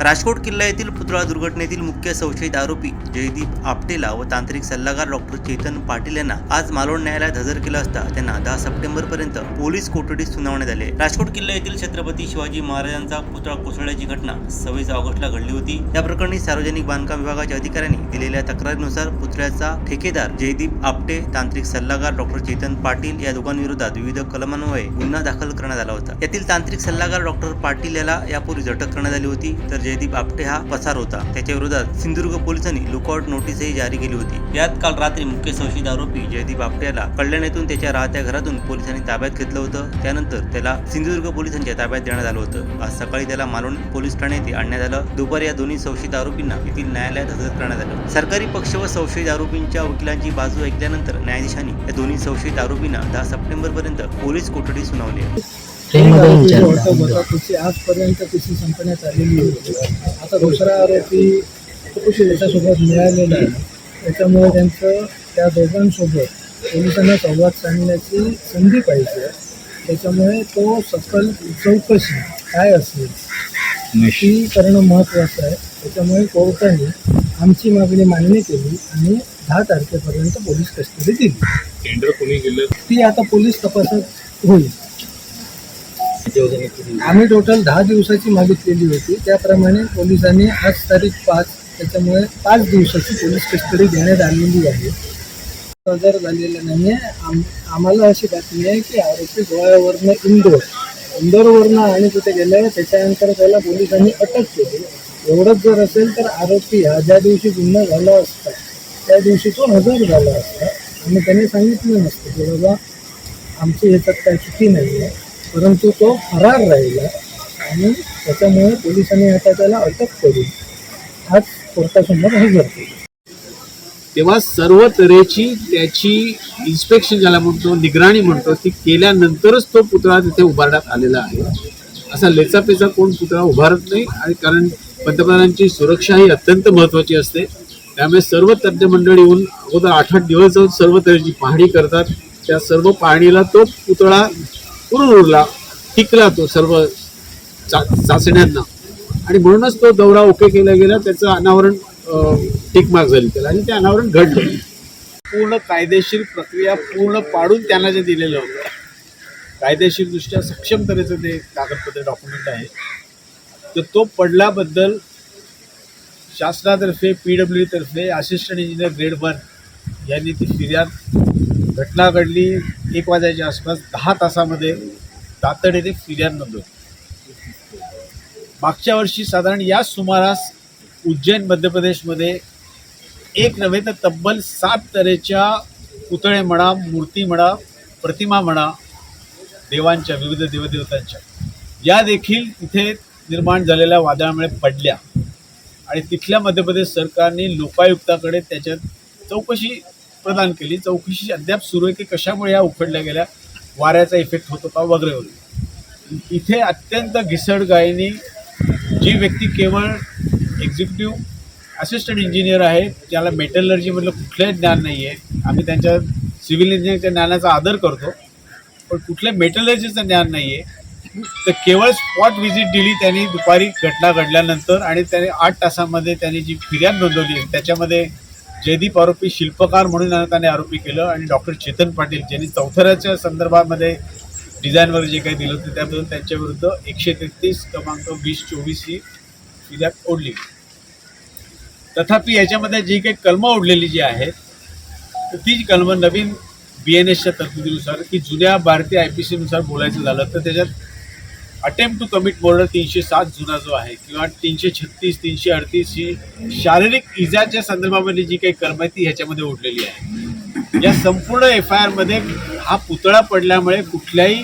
Rajkot किल्ला येथील पुतळा दुर्घटनेतील मुख्य संशयित आरोपी जयदीप आपटेला व तांत्रिक सल्लागार डॉक्टर चेतन पाटील यांना आज मालवण न्यायालयात हजर केलं असता त्यांना दहा सप्टेंबर पर्यंत पोलीस कोठडीत सुनावण्यात आले. राजकोट किल्ला येथील छत्रपती शिवाजी महाराजांचा पुतळा कोसळल्याची घटना सव्वीस ऑगस्टला घडली होती. या प्रकरणी सार्वजनिक बांधकाम विभागाच्या अधिकाऱ्यांनी दिलेल्या तक्रारीनुसार पुतळ्याचा ठेकेदार जयदीप आपटे तांत्रिक सल्लागार डॉक्टर चेतन पाटील या दोघांविरोधात विविध कलमांमुळे गुन्हा दाखल करण्यात आला होता. यातील तांत्रिक सल्लागार डॉक्टर पाटील याला यापूर्वीच अटक करण्यात आली होती तर जयदीप आपटे हा पसार होता. त्याच्या विरोधात सिंधुदुर्ग पोलिसांनी लुकआउट नोटीसही जारी केली होती. यात काल रात्री मुख्य संशयित आरोपी जयदीप आपटे याला कल्याण येथून त्याच्या राहत्या घरातून पोलिसांनी ताब्यात घेतलं होतं. त्यानंतर त्याला सिंधुदुर्ग पोलिसांच्या ताब्यात देण्यात आलं होतं. आज सकाळी त्याला मालवण पोलीस ठाणे येथे आणण्यात आलं. दुपारी या दोन्ही संशयित आरोपींना येथील न्यायालयात हजर करण्यात आलं. सरकारी पक्ष व संशयित आरोपींच्या वकिलांची बाजू ऐकल्यानंतर न्यायाधीशांनी या दोन्ही संशयित आरोपींना दहा सप्टेंबर पर्यंत पोलीस कोठडी सुनावली विचारलं. त्याची आजपर्यंत त्याची संपण्यात आलेली होती आता दुसरा आरोपी त्याच्यासोबत मिळालेला आहे. त्याच्यामुळे त्यांचं त्या दोघांसोबत पोलिसांना संवाद साधण्याची संधी पाहिजे. त्याच्यामुळे तो सकल चौकशी काय असेल ती करणं महत्त्वाचं आहे. त्याच्यामुळे कोर्टाने आमची मागणी मान्य केली आणि दहा तारखेपर्यंत पोलीस कस्टडी दिली. ती आता पोलीस तपासात होईल. आम्ही टोटल दहा दिवसाची मागितलेली होती. त्याप्रमाणे पोलिसांनी आज तारीख पाच त्याच्यामुळे पाच दिवसाची पोलीस कस्टडी देण्यात आलेली आहे. हजर झालेला नाही आहे आम आम्हाला अशी बातमी आहे की आरोपी गोव्यावरनं इंदोर इंदोरवरनं आणि तिथे गेल्यावर त्याच्यानंतर त्याला पोलिसांनी अटक केली. एवढंच जर असेल तर आरोपी हा ज्या दिवशी गुन्हा झाला असता त्या दिवशी तो हजर झाला असता. आणि त्याने सांगितलं नसतं की बाबा आमची ह्याच्यात काय चुकी नाही आहे परंतु तो फरार राहिला आणि त्याच्यामुळे पोलिसांनी आता त्याला अटक करून आज कोर्टासमोर हजर केली. तेव्हा सर्व तऱ्हेची त्याची इन्स्पेक्शन ज्याला म्हणतो निगराणी म्हणतो ती केल्यानंतरच तो पुतळा तिथे उभारण्यात आलेला आहे. असा लेचापेचा कोण पुतळा उभारत नाही आणि कारण पंतप्रधानांची सुरक्षा ही अत्यंत महत्त्वाची असते. त्यामुळे सर्व तज्ज्ञ मंडळी येऊन अगोदर आठ आठ दिवस जाऊन सर्व तऱ्हेची पाहणी करतात. त्या सर्व पाहणीला तो पुतळा पुरून उरला टिकला तो सर्व चा चाचण्यांना. आणि म्हणूनच तो दौरा ओके केला गेला त्याचं अनावरण टिकमार्क झाली त्याला. आणि ते अनावरण घडलं. पूर्ण कायदेशीर प्रक्रिया पूर्ण पाडून त्यांना जे दिलेलं होतं. कायदेशीरदृष्ट्या सक्षम तऱ्हेचं ते कागदपत्र डॉक्युमेंट आहे. तर तो पडल्याबद्दल शासनातर्फे पी डब्ल्यू तर्फे असिस्टंट इंजिनियर ग्रेड वन यांनी ती फिर्याद घटना घडली. एक वाजायच्या आसपास दहा तासामध्ये तातडीने फिर्याद नोंदवली. मागच्या वर्षी साधारण याच सुमारास उज्जैन मध्य प्रदेशमध्ये एक नव्हे तर तब्बल सात तऱ्हेच्या पुतळे म्हणा मूर्ती म्हणा प्रतिमा म्हणा देवांच्या विविध देवदेवतांच्या या देखील तिथे निर्माण झालेल्या वादळामुळे पडल्या. आणि तिथल्या मध्य प्रदेश सरकारने लोकायुक्ताकडे त्याच्यात चौकशी प्रदान केली. चौकशी अद्याप सुरू आहे की कशामुळे या उखडल्या गेल्या वाऱ्याचा इफेक्ट होतो का वगैरे वगैरे इथे अत्यंत घिसडगायीने जी व्यक्ती केवळ एक्झिक्युटिव्ह असिस्टंट इंजिनियर आहे ज्याला मेटलर्जीमधलं कुठलंही ज्ञान नाही आहे आम्ही त्यांच्या सिव्हिल इंजिनिअरिंगच्या ज्ञानाचा आदर करतो पण कुठल्या मेटलर्जीचं ज्ञान नाही आहे तर केवळ स्पॉट व्हिजिट दिली त्यांनी दुपारी घटना घडल्यानंतर आणि त्याने आठ तासामध्ये त्यांनी जी फिर्याद नोंदवली त्याच्यामध्ये जयदीप आरोपी शिल्पकार म्हणून त्याने आरोपी केलं आणि डॉक्टर चेतन पाटील ज्यांनी चौथऱ्याच्या संदर्भामध्ये डिझाईनवर जे काही दिलं होतं त्याबद्दल त्यांच्याविरुद्ध एकशे तेहतीस क्रमांक वीस चोवीस ही फिर्याद ओढली. तथापि याच्यामध्ये जी काही कलमं ओढलेली जी आहेत तर ती कलमं नवीन बी एन एसच्या तरतुदीनुसार की जुन्या भारतीय आय पी सीनुसार बोलायचं झालं तर त्याच्यात अटेम्प्ट टू कमिट मर्डर तीनशे सात जुना जो आहे किंवा तीनशे छत्तीस तीनशे अडतीस ही शारीरिक इजाच्या संदर्भामध्ये जी काही कर्म आहे ती ह्याच्यामध्ये ओढलेली आहे. या संपूर्ण एफ आय आरमध्ये हा पुतळा पडल्यामुळे कुठल्याही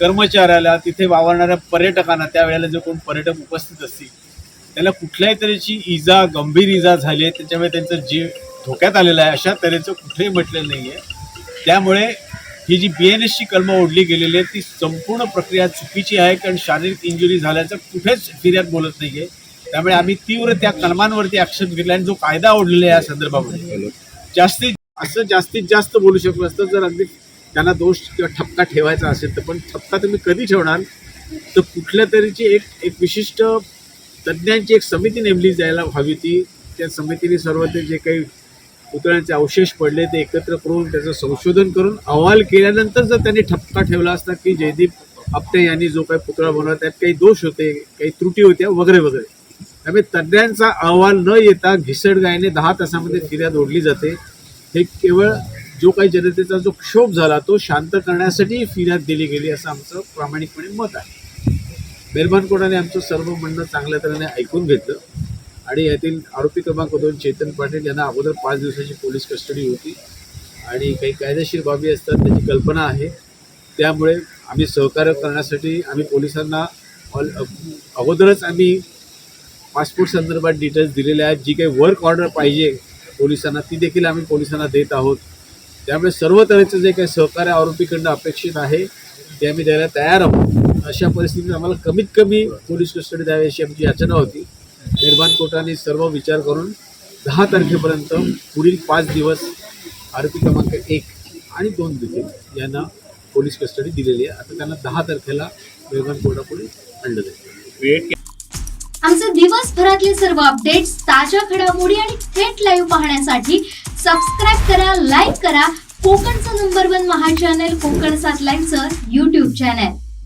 कर्मचाऱ्याला तिथे वावरणाऱ्या पर्यटकांना त्यावेळेला जो कोण पर्यटक उपस्थित असतील त्याला कुठल्याही तऱ्हेची इजा गंभीर इजा झाली आहे त्याच्यामुळे त्यांचा जीव धोक्यात आलेला आहे अशा तऱ्हेचं कुठेही म्हटलेलं नाही आहे त्यामुळे ही जी बी एन एसची कलमं ओढली गेलेली आहे ती संपूर्ण प्रक्रिया चुकीची आहे कारण शारीरिक इंजुरी झाल्याचं कुठेच फिर्याद बोलत नाही आहे त्यामुळे आम्ही तीव्र त्या कलमांवरती ॲक्शन घेतला आणि जो कायदा ओढलेला आहे या संदर्भामध्ये. जास्तीत असं जास्तीत जास्त बोलू शकलो असतं जर अगदी त्यांना दोष किंवा ठपका ठेवायचा असेल तर पण ठपका तुम्ही कधी ठेवणार? तर कुठल्या तरीची एक एक विशिष्ट तज्ज्ञांची एक समिती नेमली जायला हवी ती त्या समितीने सर्व ते जे काही पुतळ्यांचे अवशेष पडले ते एकत्र करून त्याचं संशोधन करून अहवाल केल्यानंतर जर त्यांनी ठपका ठेवला असता की जयदीप आपटे यांनी जो काही पुतळा बनवला त्यात काही दोष होते काही त्रुटी होत्या वगैरे वगैरे. त्यामुळे तज्ज्ञांचा अहवाल न येता घिसडगायने दहा तासामध्ये फिर्याद ओढली जाते. हे केवळ जो काही जनतेचा जो क्षोभ झाला तो शांत करण्यासाठी फिर्याद दिली गेली असं आमचं प्रामाणिकपणे मत आहे. मेहरबान कोर्टाने आमचं सर्व म्हणणं चांगल्या तऱ्हेने ऐकून घेतलं. आणि यातील आरोपी क्रमांक दोन चेतन पाटील. यांना अगोदर पाच दिवसाची पोलीस कस्टडी होती आणि काही कायदेशीर बाबी असतात त्याची कल्पना आहे. त्यामुळे आम्ही सहकार्य करण्यासाठी आम्ही पोलिसांना ऑल अगोदरच आम्ही पासपोर्ट संदर्भात डिटेल्स दिलेले आहेत. जी काही वर्क ऑर्डर पाहिजे पोलिसांना ती देखील आम्ही पोलिसांना देत आहोत. त्यामुळे सर्व तऱ्हेचं जे काही सहकार्य आरोपीकडनं अपेक्षित आहे ते आम्ही द्यायला तयार आहोत. अशा परिस्थितीत आम्हाला कमीत कमी पोलीस कस्टडी द्यावी अशी आमची याचना होती. निर्माण कोर्टाने सर्व विचार करून दहा तारखेपर्यंत पुढील पाच दिवस आरोपी क्रमांक एक आणि दोन देखील यांना पोलीस कस्टडी दिलेली आहे. आता त्यांना दहा तारखेला निर्माण कोर्टापुढे आणलं जाईल. आमचे दिवसभरातले सर्व अपडेट्स ताज्या घडामोडी आणि थेट लाईव्ह पाहण्यासाठी सबस्क्राईब करा लाईक करा. कोकणचं नंबर वन महा चॅनल कोकण सात लाईनचं युट्यूब चॅनल